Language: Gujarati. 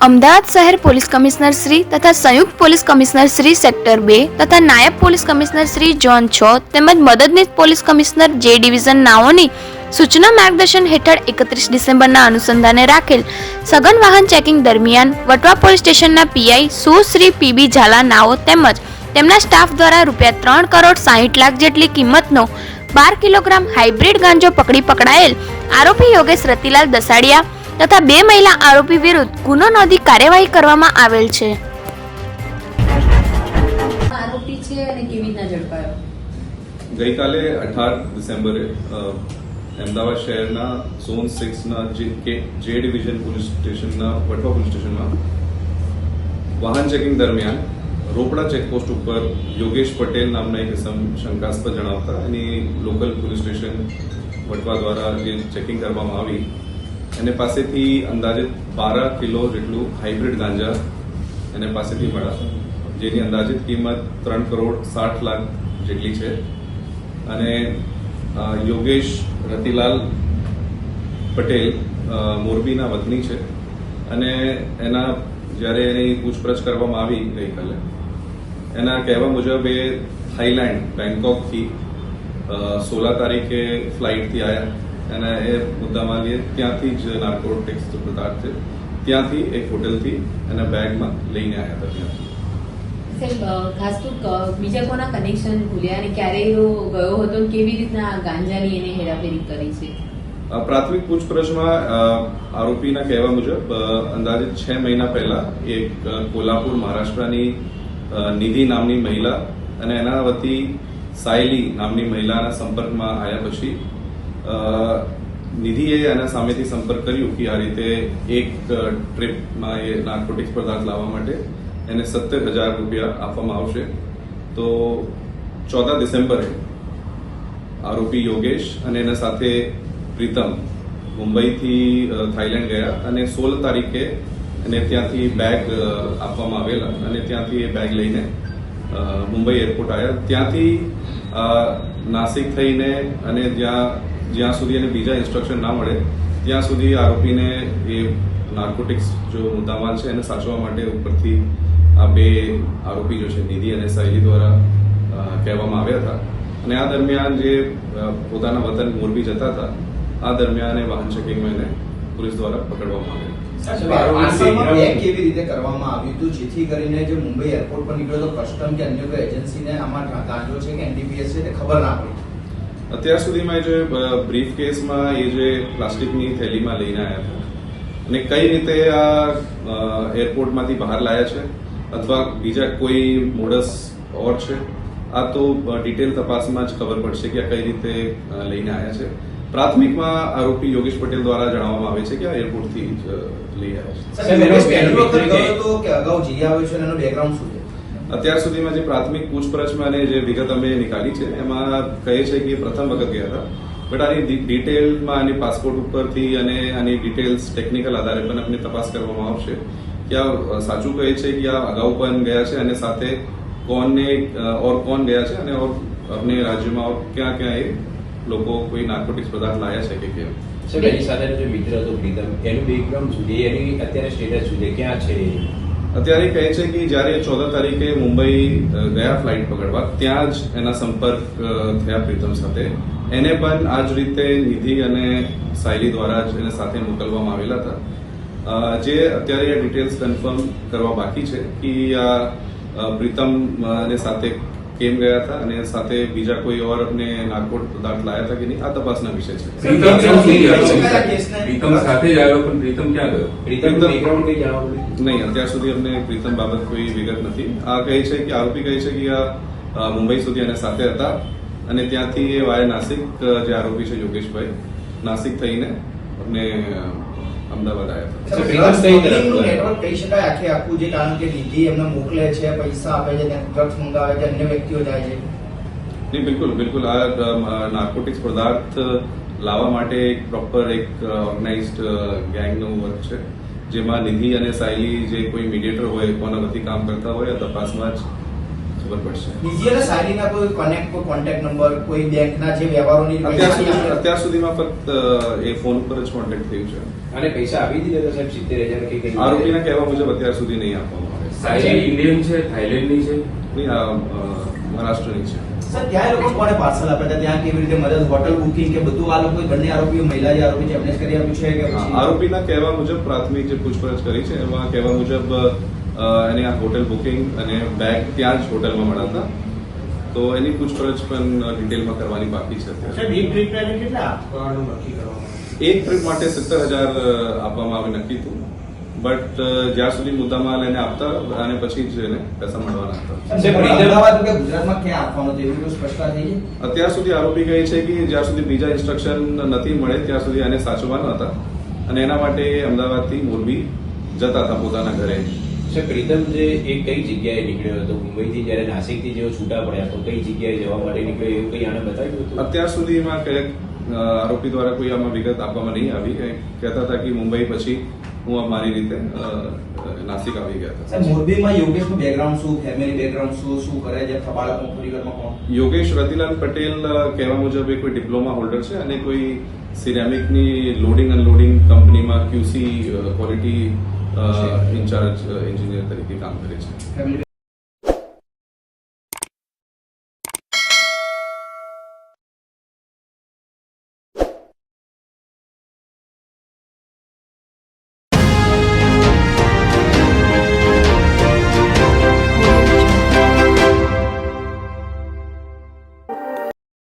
અમદાવાદ શહેર પોલીસ કમિશનર શ્રી તથા સંયુક્ત પોલીસ કમિશનર શ્રી સેક્ટર બે તથા નાયબ પોલીસ કમિશનર શ્રી જોન છ તેમજ મદદનીશ પોલીસ કમિશનર જે ડિવિઝન નાઓની સૂચના માર્ગદર્શન હેઠળ એકત્રીસ ડિસેમ્બરના અનુસંધાને રાખેલ સઘન વાહન ચેકિંગ દરમિયાન વટવા પોલીસ સ્ટેશનના પીઆઈ સુશ્રી પીબી ઝાલા નાઓ તેમજ તેમના સ્ટાફ દ્વારા રૂપિયા ત્રણ કરોડ સાહીઠ લાખ જેટલી કિંમતનો બાર કિલોગ્રામ હાઇબ્રિડ ગાંજો પકડી પકડાયેલ આરોપી યોગેશ રતિલાલ દસાડિયા તથા બે મહિલા આરોપી વિરુદ્ધ ગુનો નોંધી કાર્યવાહી કરવામાં આવેલ છે. આરોપી છે અને કેવી રીતના ઝડપાયો? ગઈકાલે અઢાર ડિસેમ્બરે અમદાવાદ શહેરના ઝોન સિક્સના જે કે- જે ડિવિઝન પોલીસ સ્ટેશનના વટવા પોલીસ સ્ટેશનમાં વાહન ચેકિંગ દરમિયાન રોપડા ચેકપોસ્ટ ઉપર યોગેશ પટેલ નામના એક ઇસમ શંકાસ્પદ જણાવતા એની લોકલ પોલીસ સ્ટેશન વટવા દ્વારા જે ચેકિંગ કરવામાં આવી એને પાસેથી અંદાજે બાર કિલો જેટલું હાઇબ્રિડ ગાંજા એને પાસેથી મળ્યા જેની અંદાજિત કિંમત ત્રણ કરોડ સાઠ લાખ જેટલી છે. અને યોગેશ રતિલાલ પટેલ મોરબીના વતની છે. અને એના, જ્યારે એની પૂછપરછ કરવામાં આવી ગઈકાલે, એના કહેવા મુજબ એ થાઈલેન્ડ બેંકોકથી સોળા તારીખે ફ્લાઇટથી આવ્યા અને એ મુદ્દામાં લઈએ ત્યાંથી જ નાર્કોટિક્સ પદાર્થ છે. ત્યાંથી એક હોટેલથી અને બેગમાં લઈને આવ્યા હતા ત્યાંથી ખાસ તો બીજા કોના કનેક્શન ખુલ્યા અને ક્યારે ગયો હતો કેવી રીતના ગાંજાની એને હેરાફેરી કરી છે? પ્રાથમિક પૂછપરછમાં આરોપીના કહેવા મુજબ અંદાજે છ મહિના પહેલા એક કોલ્હાપુર મહારાષ્ટ્રની નિધિ નામની મહિલા અને એના વતી સાયલી નામની મહિલાના સંપર્કમાં આવ્યા પછી નિધિએ એના સામેથી સંપર્ક કર્યું કે આ રીતે એક ટ્રીપમાં એ નાર્કોટિક્સ પદાર્થ લાવવા માટે એને સત્તર હજાર રૂપિયા આપવામાં આવશે. તો ચોદા ડિસેમ્બરે આરોપી યોગેશ અને એના સાથે પ્રીતમ મુંબઈથી થાઈલેન્ડ ગયા અને સોળ તારીખે એને ત્યાંથી બેગ આપવામાં આવેલા અને ત્યાંથી એ બેગ લઈને મુંબઈ એરપોર્ટ આવ્યા ત્યાંથી નાસિક થઈને અને જ્યાં જ્યાં સુધી એને બીજા ઇન્સ્ટ્રક્શન ના મળે ત્યાં સુધી આરોપીને એ નાર્કોટિક્સ જો મુદ્દામાલ છે એને સાચવવા માટે ઉપરથી આ બે આરોપી જો છે નિધિ અને સાયલી દ્વારા કહેવામાં આવ્યા હતા. અને આ દરમિયાન જે પોતાના વતન મોરબી જતા હતા આ દરમિયાન એ વાહન ચેકિંગમાં એને પોલીસ દ્વારા પકડવામાં આવ્યા. કેવી રીતે કરવામાં આવ્યું હતું જેથી કરીને જે મુંબઈ એરપોર્ટ પર નીકળ્યો તો કસ્ટમ કે અન્ય કોઈ એજન્સીને આમાં ગાંજો છે કે એનડીપીએસ છે તે ખબર ના પડી. અત્યાર સુધીમાં એ જે બ્રીફ કેસમાં એ જે પ્લાસ્ટિકની થેલીમાં લઈને આવ્યા હતા. અને કઈ રીતે આ એરપોર્ટમાંથી બહાર લાયા છે? અથવા બીજા કોઈ મોડસ ઓર છે? આ તો ડિટેલ તપાસમાં જ ખબર પડશે કે આ કઈ રીતે લઈને આવ્યા છે. પ્રાથમિકમાં આરોપી યોગેશ પટેલ દ્વારા જણાવવામાં આવે છે કે આ એરપોર્ટથી લઈ આવ્યા છે? અત્યાર સુધીમાં જે પ્રાથમિક પૂછપરછમાં જે વિગત અમે નીકાળી છે એમાં કહે છે કે પ્રથમ વખત ગયા હતા. બટ આની ડિટેલમાં આની પાસપોર્ટ ઉપરથી અને આની ડિટેલ્સ ટેકનિકલ આધારે પણ આપણે તપાસ કરવામાં આવશે. કે આ સાચું કહે છે કે આ અગાઉ પણ ગયા છે અને સાથે અ, ઓર કોણ ગયા છે અને ઓર અમને રાજ્યમાં ક્યાં ક્યાં એ લોકો કોઈ નાર્કોટિક્સ પદાર્થ લાયા છે કે કેમ? સર એની સાથે જે મિત્ર હતો પ્રીતમ એનું બેકગ્રાઉન્ડ શું એની અત્યારે સ્ટેટસ શું ક્યાં છે અત્યારે કહે છે કે જ્યારે ચૌદ તારીખે મુંબઈ ગયા ફ્લાઇટ પકડવા, ત્યાં જ એના સંપર્ક થયા પ્રીતમ સાથે. એને પણ આ જ રીતે નિધિ અને સાયલી દ્વારા જ એને સાથે મોકલવામાં આવેલા હતા. જે અત્યારે આ ડિટેલ્સ કન્ફર્મ કરવા બાકી છે કે પ્રીતમ સાથે કેમ ગયા હતા અને સાથે બીજા કોઈ ઓર અમને નારકોટ પદાર્થ લાયા હતા કે નહીં? આ તપાસના વિષય છે. પ્રીતમ સાથે જ આવ્યો પણ પ્રીતમ ક્યાં ગયો? પ્રીતમ- બેકગ્રાઉન્ડ કઈ જણાવો નહીં અત્યાર સુધી અમને પ્રીતમ બાબત કોઈ વિગત નથી. આ કહે છે કે આરોપી કહે છે કે આ મુંબઈ સુધી અને સાથે હતા અને ત્યાંથી એ વાય નાસિક જે આરોપી છે યોગેશભાઈ નાસિક થઈને અમને અમદાવાદ આવ્યા હતા. અચ્છા, પ્રીતમ કઈ તરફ સ્મગલિંગનું ગયો? નેટવર્ક કહી શકાય આખે આખું જે કારણ કે નિધિ એમને મોકલે છે પૈસા આપે છે ત્યાં ડ્રગ્સ મંગાવે છે અન્ય વ્યક્તિઓ જાય છે. નહીં બિલકુલ બિલકુલ. આ નાર્કોટિક્સ પદાર્થ લાવવા માટે એક પ્રોપર એક ઓર્ગેનાઇઝડ ગેંગનું વર્ક છે. જેમાં નિધિ અને સાયલી જે કોઈ મીડિયેટર હોય કોના વતી કામ કરતા હોય તપાસમાં જ ખબર પડશે બીજી અને સાયરીના કોઈ કનેક્ટ કોઈ કોન્ટેક્ટ નંબર કોઈ બેંકના જે વ્યવહારોની અત્યાર સુધી અત્યાર સુધીમાં ફક્ત એ ફોન ઉપર જ કોન્ટેક્ટ થયું છે. અને પૈસા આપી દીધા હતા સાહેબ સિત્તેર હજાર કે કઈ આરોપીના કહેવા મુજબ અત્યાર સુધી નહીં આપવામાં આવે. સાયરી ઇન્ડિયન છે થાઈલેન્ડની છે? નહીં, આ, અ, મહારાષ્ટ્રની છે. સર ત્યાં લોકો કોને પાર્સલ હતા ત્યાં કેવી રીતે મદદ હોટલ બુકિંગ કે બધું આ લોકો બંને આરોપીઓ મહિલા જે આરોપી છે એમને જ કરી આપ્યું છે કે આરોપીના કહેવા મુજબ પ્રાથમિક જે પૂછપરછ કરી છે એમાં કહેવા મુજબ એને આ હોટેલ બુકિંગ અને બેગ ત્યાં જ હોટેલમાં મળ્યા હતા. તો એની પૂછપરછ પણ ડિટેલમાં કરવાની બાકી છે એક ટ્રીપ માટે સત્તર હજાર આપવામાં આવે નક્કી હતું. બટ જ્યાં સુધી મુદ્દામાલ એને આપતા અને પછી જ એને પૈસા મળવાના હતા. અત્યાર સુધી આરોપી કહે છે કે જ્યાં સુધી બીજા ઇન્સ્ટ્રક્શન નથી મળે ત્યાં સુધી એને સાચવવાના હતા. અને એના માટે અમદાવાદથી મોરબી જતા હતા પોતાના ઘરે. સાહેબ પ્રીતમ જે એ કઈ જગ્યાએ નીકળ્યો હતો? મુંબઈથી જ્યારે નાસિકથી જેવો છૂટા પડ્યા તો કઈ જગ્યાએ જવા માટે નીકળ્યો? એવું કંઈ આને બતાવ્યું હતું? અત્યાર સુધીમાં ક્યારેક આરોપી દ્વારા કોઈ આમાં વિગત આપવામાં નહીં આવી. કહેતા હતા કે મુંબઈ પછી હું આ મારી રીતે નાસિક આવી ગયા હતા. મોરબીમાં યોગેશનું બેકગ્રાઉન્ડ શું? ફેમિલી બેકગ્રાઉન્ડ શું? શું કરે છે? બાળકો પરિવારમાં કોણ? યોગેશ રતિલાલ પટેલ કહેવા મુજબ એ કોઈ ડિપ્લોમા હોલ્ડર છે અને કોઈ સિરેમિકની લોડિંગ અનલોડિંગ કંપનીમાં ક્યુસી ક્વોલિટી ઇન્ચાર્જ એન્જિનિયર તરીકે કામ કરે છે.